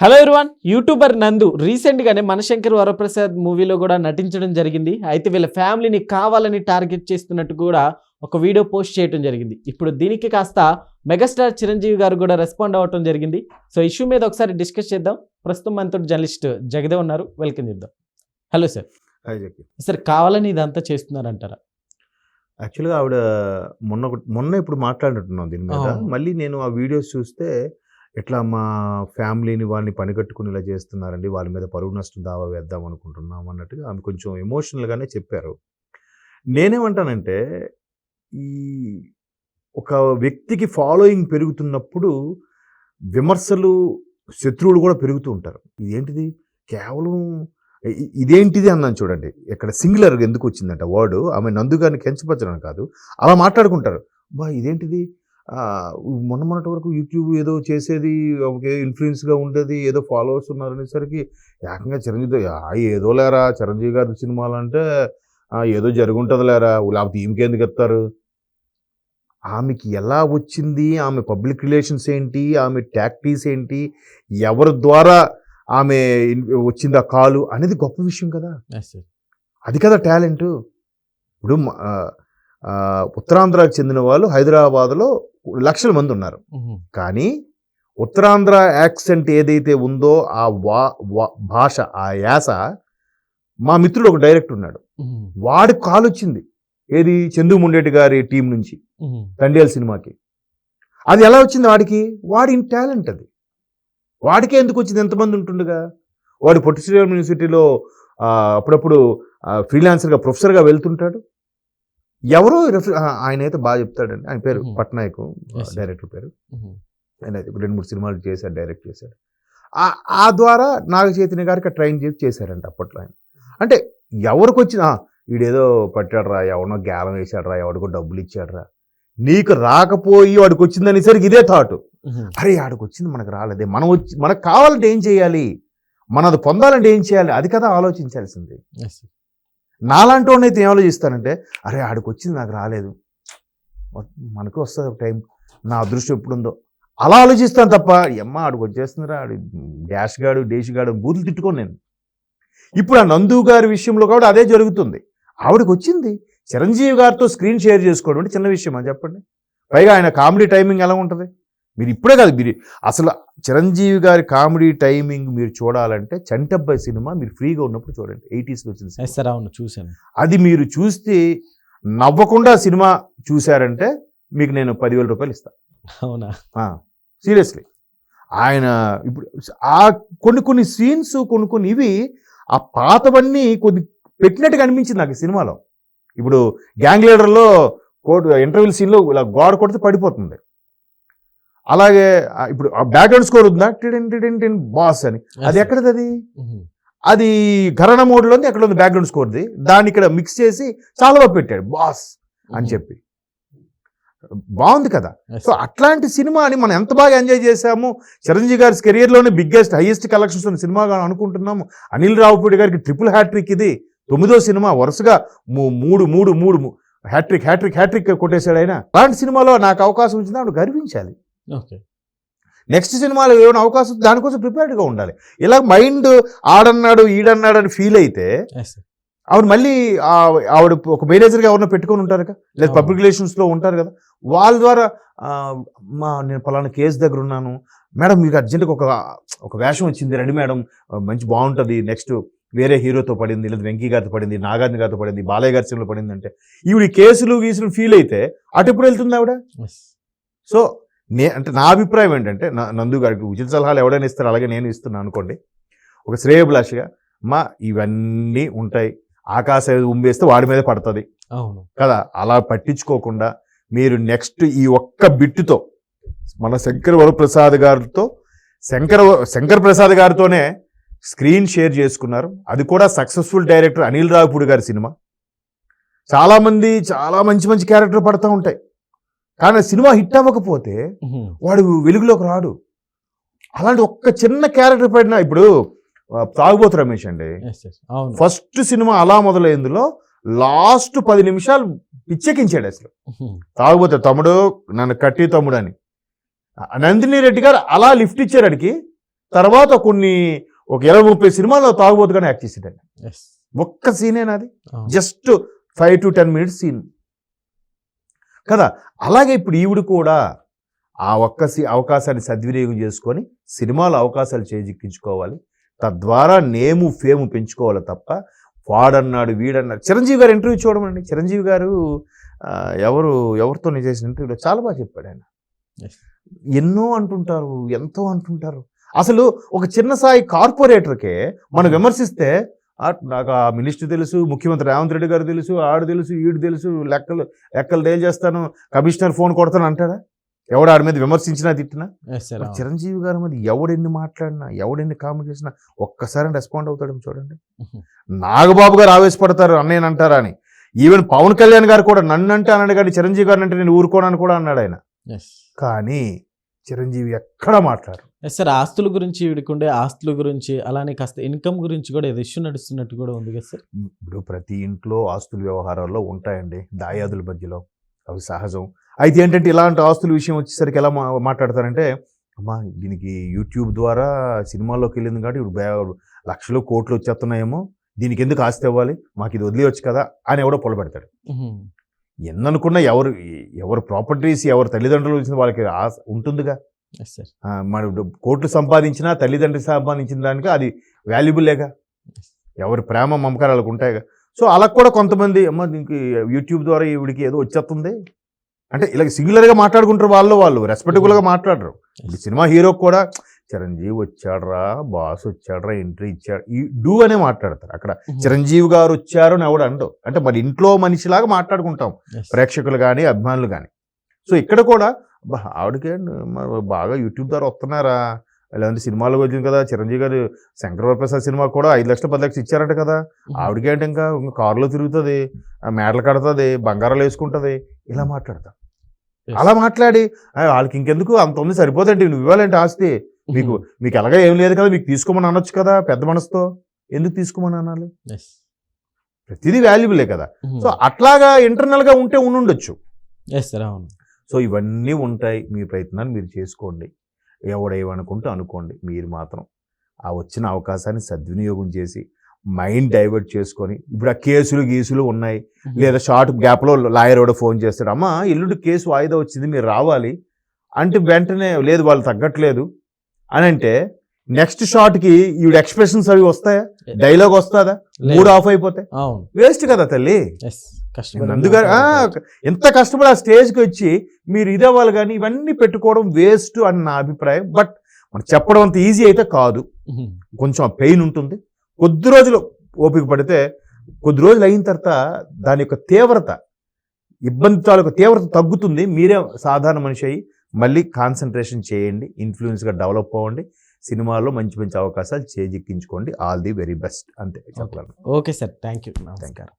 Hello everyone YouTuber Nandu recent గానే మనశంకర్ వరప్రసాద్ మూవీలో కూడా నటించడం జరిగింది. అయితే వీళ్ళ ఫ్యామిలీని కావాలని టార్గెట్ చేస్తున్నట్టు కూడా ఒక వీడియో పోస్ట్ చేయడం జరిగింది. ఇప్పుడు దీనికి కాస్త మెగాస్టార్ చిరంజీవి గారు కూడా రెస్పాండ్ అవ్వటం జరిగింది. సో ఇష్యూ మీద ఒకసారి డిస్కస్ చేద్దాం. ప్రస్తుతం మనతో జర్నలిస్ట్ జగదే ఉన్నారు. వెల్కమ్ చేద్దాం. హలో సార్ సార్ కావాలని ఇదంతా చేస్తున్నారంటారా? యాక్చువల్గా ఆవిడ మొన్న మొన్న ఇప్పుడు మాట్లాడినట్టున్నాం దీని మీద. మళ్ళీ నేను ఆ వీడియోస్ చూస్తే ఎట్లా మా ఫ్యామిలీని వాళ్ళని పనికట్టుకుని ఇలా చేస్తున్నారండి? వాళ్ళ మీద పరువు నష్టం దావా వేద్దాం అనుకుంటున్నాం అన్నట్టుగా ఆమె కొంచెం ఎమోషనల్గానే చెప్పారు. నేనేమంటానంటే ఈ ఒక వ్యక్తికి ఫాలోయింగ్ పెరుగుతున్నప్పుడు విమర్శలు శత్రువులు కూడా పెరుగుతూ ఉంటారు. ఇదేంటిది? కేవలం ఇదేంటిది అన్నాను చూడండి. ఇక్కడ సింగులర్ ఎందుకు వచ్చిందంట వర్డ్ ఆమె నందుగారిని కెంచపరచడం కాదు. అలా మాట్లాడుకుంటారు. బా ఇదేంటిది? మొన్న మొన్నటి వరకు యూట్యూబ్ ఏదో చేసేది ఒక ఇన్ఫ్లుయెన్స్గా ఉండేది ఏదో ఫాలోవర్స్ ఉన్నారనేసరికి ఏకంగా చిరంజీవి ఆ, ఏదో లేరా చిరంజీవి గారి సినిమాలు అంటే ఏదో జరుగుంటుంది లేరా లేకపోతే ఈమెకి ఎందుకు ఎత్తారు? ఆమెకి ఎలా వచ్చింది ఆమె పబ్లిక్ రిలేషన్స్ ఏంటి ఆమె టాక్టీస్ ఏంటి ఎవరి ద్వారా ఆమె వచ్చింది ఆ కాలు అనేది గొప్ప విషయం కదా. అది కదా టాలెంట్. ఇప్పుడు ఉత్తరాంధ్రకు చెందిన వాళ్ళు హైదరాబాద్లో లక్షల మంది ఉన్నారు. కానీ ఉత్తరాంధ్ర యాక్సెంట్ ఏదైతే ఉందో ఆ వా భాష ఆ యాస మా మిత్రుడు ఒక డైరెక్టర్ ఉన్నాడు. వాడి కాలు వచ్చింది. ఏది? చందు ముండేటి గారి టీం నుంచి. తండేల్ సినిమాకి. అది ఎలా వచ్చింది వాడికి? వాడి టాలెంట్ అది. వాడికే ఎందుకు వచ్చింది? ఎంతమంది ఉంటుండగా? వాడు పొట్టి శ్రీరామ్ యూనివర్సిటీలో అప్పుడప్పుడు ఫ్రీలాన్సర్గా ప్రొఫెసర్గా వెళ్తుంటాడు. ఎవరో ఆయన అయితే బాగా చెప్తాడండి. ఆయన పేరు. పట్నాయక్. డైరెక్టర్ పేరు. ఆయన అయితే రెండు మూడు సినిమాలు చేశారు డైరెక్ట్ చేశారు ఆ ఆ ద్వారా నాగ చైతన్య గారికి ట్రైన్ చేసి చేశారంట అప్పట్లో ఆయన. అంటే ఎవరికి వచ్చిన "ఆ, వీడేదో పట్టాడురా ఎవడో గ్యాలం వేసాడురా ఎవడికో డబ్బులు ఇచ్చాడురా నీకు రాకపోయి వాడికి వచ్చిందనేసరికి ఇదే థాట్ అరే ఆడికి వచ్చింది మనకు రాలేదే మనం వచ్చి మనకు కావాలంటే ఏం చేయాలి? మనది పొందాలంటే ఏం చేయాలి? అది కదా ఆలోచించాల్సింది. నాలాంటి వాడిని అయితే ఏం ఆలోచిస్తానంటే అరే ఆడికి వచ్చింది నాకు రాలేదు. మనకు వస్తుంది ఒక టైం. నా అదృష్టం ఎప్పుడుందో. అలా ఆలోచిస్తాను తప్ప ఎమ్మ ఆడికి వచ్చేస్తుందిరా ఆడి డాష్ గాడు డేష్ గాడు బూతులు తిట్టుకోను నేను. ఇప్పుడు ఆ నందు గారి విషయంలో కూడా అదే జరుగుతుంది. ఆవిడకి వచ్చింది చిరంజీవి గారితో స్క్రీన్ షేర్ చేసుకోవడం అంటే చిన్న అని చెప్పండి. పైగా ఆయన కామెడీ టైమింగ్ ఎలా ఉంటుంది? మీరు ఇప్పుడే కాదు మీరు అసలు చిరంజీవి గారి కామెడీ టైమింగ్ మీరు చూడాలంటే చంటబ్బాయి సినిమా మీరు ఫ్రీగా ఉన్నప్పుడు చూడండి. ఎయిటీస్లో వచ్చిన సార్ అవును చూశాను. అది మీరు చూస్తే నవ్వకుండా సినిమా చూశారంటే మీకు నేను పదివేల రూపాయలు ఇస్తాను అవునా? సీరియస్లీ. ఆయన ఇప్పుడు ఆ కొన్ని కొన్ని సీన్స్ కొన్ని కొన్ని ఇవి ఆ పాతవన్నీ కొన్ని పెట్టినట్టుగా అనిపించింది నాకు సినిమాలో. ఇప్పుడు గ్యాంగ్ లీడర్లో కోట్ ఇంటర్వ్యూ సీన్లో ఇలా గోడ కొడితే పడిపోతుంది. అలాగే ఇప్పుడు ఆ బ్యాక్గ్రౌండ్ స్కోర్ ఉందా? టిడిన్ టిడిన్ టిన్ బాస్ అని. అది ఎక్కడది అది అది ఘరణ మోడ్లో ఉంది ఎక్కడ ఉంది బ్యాక్గ్రౌండ్ స్కోర్ది దాన్ని ఇక్కడ మిక్స్ చేసి చాలా పెట్టాడు బాస్ అని చెప్పి. బాగుంది కదా? సో అట్లాంటి సినిమాని మనం ఎంత బాగా ఎంజాయ్ చేశాము? చిరంజీవి గారి కెరియర్లోనే బిగ్గెస్ట్ హైయెస్ట్ కలెక్షన్స్ ఉన్న సినిమాగా అనుకుంటున్నాము. అనిల్ రావుపూడి గారికి ట్రిపుల్ హ్యాట్రిక్ ఇది. తొమ్మిదో సినిమా వరుసగా మూడు మూడు మూడు హ్యాట్రిక్ హ్యాట్రిక్ హ్యాట్రిక్ కొట్టేశాడు ఆయన. అలాంటి సినిమాలో నాకు అవకాశం వచ్చింది ఆవిడ గర్వించాలి. ఓకే. నెక్స్ట్ సినిమాలో ఏమైనా అవకాశం దానికోసం ప్రిపేర్డ్గా ఉండాలి. ఇలా మైండ్ ఆడన్నాడు ఈడన్నాడు అని ఫీల్ అయితే ఆవిడ మళ్ళీ ఆవిడ ఒక మేనేజర్గా ఎవరన్నా పెట్టుకొని ఉంటారు కదా? లేదా. పబ్లిక్ రిలేషన్స్లో ఉంటారు కదా? వాళ్ళ ద్వారా మా నేను పలానా కేసు దగ్గర ఉన్నాను. మేడం మీకు అర్జెంట్గా ఒక ఒక వేషం వచ్చింది. రండి మేడం. మంచి బాగుంటుంది. నెక్స్ట్ వేరే హీరోతో పడింది. లేదా వెంకీ గారితో పడింది. నాగార్జున గారితో పడింది. బాలయ్య గారి సినిమాలో పడింది. అంటే ఈవిడ కేసులు గీసులు ఫీల్ అయితే అటు ఎప్పుడు వెళ్తుంది ఆవిడ? సో నే అంటే నా అభిప్రాయం ఏంటంటే నా నందు గారికి ఉచిత సలహాలు ఎవడైనా ఇస్తారు అలాగే నేను ఇస్తున్నాను అనుకోండి. ఒక శ్రేయభిలాషిగా మా ఇవన్నీ ఉంటాయి. ఆకాశం ఉమ్మేస్తే వాడి మీదే పడుతుంది. అవును. కదా అలా పట్టించుకోకుండా మీరు నెక్స్ట్ ఈ ఒక్క బిట్టుతో మన శంకర్ వరప్రసాద్ గారితో శంకర శంకర్ ప్రసాద్ గారితోనే స్క్రీన్ షేర్ చేసుకున్నారు. అది కూడా సక్సెస్ఫుల్ డైరెక్టర్ అనిల్ రావుపూడి గారి సినిమా. చాలామంది చాలా మంచి మంచి క్యారెక్టర్ పడతా ఉంటాయి. కానీ సినిమా హిట్ అవ్వకపోతే వాడు వెలుగులోకి రాడు. అలాంటి ఒక్క చిన్న క్యారెక్టర్ పడినా ఇప్పుడు తాగుబోతు రమేష్ అండి. ఫస్ట్ సినిమా అలా మొదలైందిలో లాస్ట్ పది నిమిషాలు పిచ్చెక్కించాడు అసలు. తాగుబోతే తమ్ముడు నన్ను కట్టి తమ్ముడు అని. నందిని రెడ్డి గారు అలా లిఫ్ట్ ఇచ్చారు అడికి తర్వాత కొన్ని ఒక ఇరవై ముప్పై సినిమాల్లో తాగుబోతుగానే యాక్ట్ చేసేటండి ఒక్క సీనే నాది. Just five to ten minutes scene. కదా? అలాగే ఇప్పుడు ఈవిడ కూడా ఆ ఒక్క అవకాశాన్ని సద్వినియోగం చేసుకొని సినిమాలో అవకాశాలు చేజిక్కించుకోవాలి. తద్వారా నేము ఫేము పెంచుకోవాలి తప్ప వాడన్నాడు వీడన్నాడు. చిరంజీవి గారు ఇంటర్వ్యూ చూడమండి. చిరంజీవి గారు ఎవరు ఎవరితో చేసిన ఇంటర్వ్యూలో చాలా బాగా చెప్పాడు ఆయన. ఎన్నో అంటుంటారు ఎంతో అంటుంటారు. అసలు ఒక చిన్న స్థాయి కార్పొరేటర్కే మనం విమర్శిస్తే "ఆ, నాకు ఆ మినిస్టర్ తెలుసు ముఖ్యమంత్రి రేవంత్ రెడ్డి గారు తెలుసు ఆడు తెలుసు ఈడు తెలుసు లెక్కలు లెక్కలు డేల్ చేస్తాను కమిషనర్ ఫోన్ కొడతాను అంటాడా ఎవడు ఆడి మీద విమర్శించినా తిట్టినా? చిరంజీవి గారి మీద ఎవడెన్ని మాట్లాడినా ఎవడెన్ని కామెంట్ చేసినా ఒక్కసారి రెస్పాండ్ అవుతాడు చూడండి. నాగబాబు గారు ఆవేశపడతారు అన్నయ్య అంటారా అని. ఈవెన్ పవన్ కళ్యాణ్ గారు కూడా నన్ను అంటే అన్నాడు కానీ చిరంజీవి గారిని అంటే నేను ఊరుకోనని కూడా అన్నాడు ఆయన. కానీ చిరంజీవి ఎక్కడ మాట్లాడు సార్ ఆస్తుల గురించి వీడికుండే ఆస్తుల గురించి అలానే కాస్త ఇన్కమ్ గురించి కూడా ఏదో ఇష్యూ నడుస్తున్నట్టు కూడా ఉంది కదా సార్? ఇప్పుడు ప్రతి ఇంట్లో ఆస్తుల వ్యవహారాల్లో ఉంటాయండి దాయాదుల మధ్యలో. అవి సహజం. అయితే ఏంటంటే ఇలాంటి ఆస్తుల విషయం వచ్చేసరికి ఎలా మా- మాట్లాడతారంటే అమ్మా దీనికి యూట్యూబ్ ద్వారా సినిమాల్లోకి వెళ్ళింది కాబట్టి ఇప్పుడు లక్షలు కోట్లు వచ్చేస్తున్నాయేమో దీనికి ఎందుకు ఆస్తి ఇవ్వాలి? మాకు ఇది వదిలేయచ్చు కదా అని ఎవడో పొలబెడతాడు. ఎన్ననుకున్నా ఎవరు ఎవరు ప్రాపర్టీస్ ఎవరు తల్లిదండ్రులు వచ్చిన వాళ్ళకి ఆశ ఉంటుందిగా. మరి కోట్లు సంపాదించినా తల్లిదండ్రులు సంపాదించిన దానికి అది వాల్యుబుల్లేగా ఎవరి ప్రేమ మమకారాలకు ఉంటాయిగా? సో అలా కూడా కొంతమంది అమ్మ దీనికి యూట్యూబ్ ద్వారా ఈవిడికి ఏదో వచ్చేస్తుంది అంటే ఇలా సింగులర్గా మాట్లాడుకుంటారు వాళ్ళు వాళ్ళు రెస్పెక్టబుల్గా మాట్లాడరు. ఇప్పుడు సినిమా హీరోకి కూడా చిరంజీవి వచ్చాడ్రా బాస్ వచ్చాడ్రా ఎంట్రీ ఇచ్చాడు. ఈ డూ అనే మాట్లాడతారు. అక్కడ చిరంజీవి గారు వచ్చారు అని ఎవడు అండవు అంటే మరి ఇంట్లో మనిషిలాగా మాట్లాడుకుంటాం. ప్రేక్షకులు కానీ అభిమానులు కానీ సో ఇక్కడ కూడా "అబ్బా, ఆవిడకే బాగా యూట్యూబ్ ద్వారా వస్తున్నారా? ఇలాంటి సినిమాలు వచ్చింది కదా చిరంజీవి గారు శంకర్ వరప్రసాద్ సినిమా కూడా ఐదు లక్షలు పది లక్షలు ఇచ్చారట కదా. ఆవిడకేంటి ఇంకా? ఇంకా కారులో తిరుగుతుంది మేడలు కడుతుంది బంగారాలు వేసుకుంటుంది. ఇలా మాట్లాడతా. అలా మాట్లాడి "ఆ, వాళ్ళకి ఇంకెందుకు? అంత ఉంది సరిపోదండి నువ్వు ఇవ్వాలంటే ఆస్తి. మీకు మీకు ఎలాగా ఏం లేదు కదా మీకు తీసుకోమని అనొచ్చు కదా పెద్ద మనసుతో. ఎందుకు తీసుకోమని అనాలి? ప్రతిదీ వాల్యుబులే కదా. సో అట్లాగా ఇంటర్నల్గా ఉంటే ఉండుండొచ్చు. ఎస్ సార్ అవును. సో ఇవన్నీ ఉంటాయి. మీ ప్రయత్నాన్ని మీరు చేసుకోండి. ఎవడేమనుకుంటే అనుకోండి. మీరు మాత్రం ఆ వచ్చిన అవకాశాన్ని సద్వినియోగం చేసి మైండ్ డైవర్ట్ చేసుకొని ఇప్పుడు ఆ కేసులు గీసులు ఉన్నాయి. లేదా షార్ట్ గ్యాప్లో లాయర్ కూడా ఫోన్ చేస్తాడు. అమ్మా ఎల్లుండి కేసు వాయిదా వచ్చింది మీరు రావాలి. అంటే వెంటనే లేదు వాళ్ళు తగ్గట్లేదు. అని అంటే నెక్స్ట్ షాట్కి ఈవిడ ఎక్స్ప్రెషన్స్ అవి వస్తాయా? డైలాగ్ వస్తుందా? మూడు ఆఫ్ అయిపోతాయి వేస్ట్ కదా తల్లి. ఎంత కష్టపడి ఆ స్టేజ్కి వచ్చి మీరు ఇది అవ్వాలి కానీ ఇవన్నీ పెట్టుకోవడం వేస్ట్ అని నా అభిప్రాయం. బట్ మనం చెప్పడం అంత ఈజీ అయితే కాదు. కొంచెం పెయిన్ ఉంటుంది. కొద్ది రోజులు ఓపిక పడితే కొద్ది రోజులు అయిన తర్వాత దాని యొక్క తీవ్రత ఇబ్బంది తాలూకు తీవ్రత తగ్గుతుంది. మీరే సాధారణ మనిషి అయ్యి మళ్ళీ కాన్సన్ట్రేషన్ చేయండి. ఇన్ఫ్లుయెన్స్గా డెవలప్ అవ్వండి. సినిమాలో మంచి మంచి అవకాశాలు చేజిక్కించుకోండి. All the very best. అంతే చెప్పగలను. Okay sir. Thank you you. నమస్కారం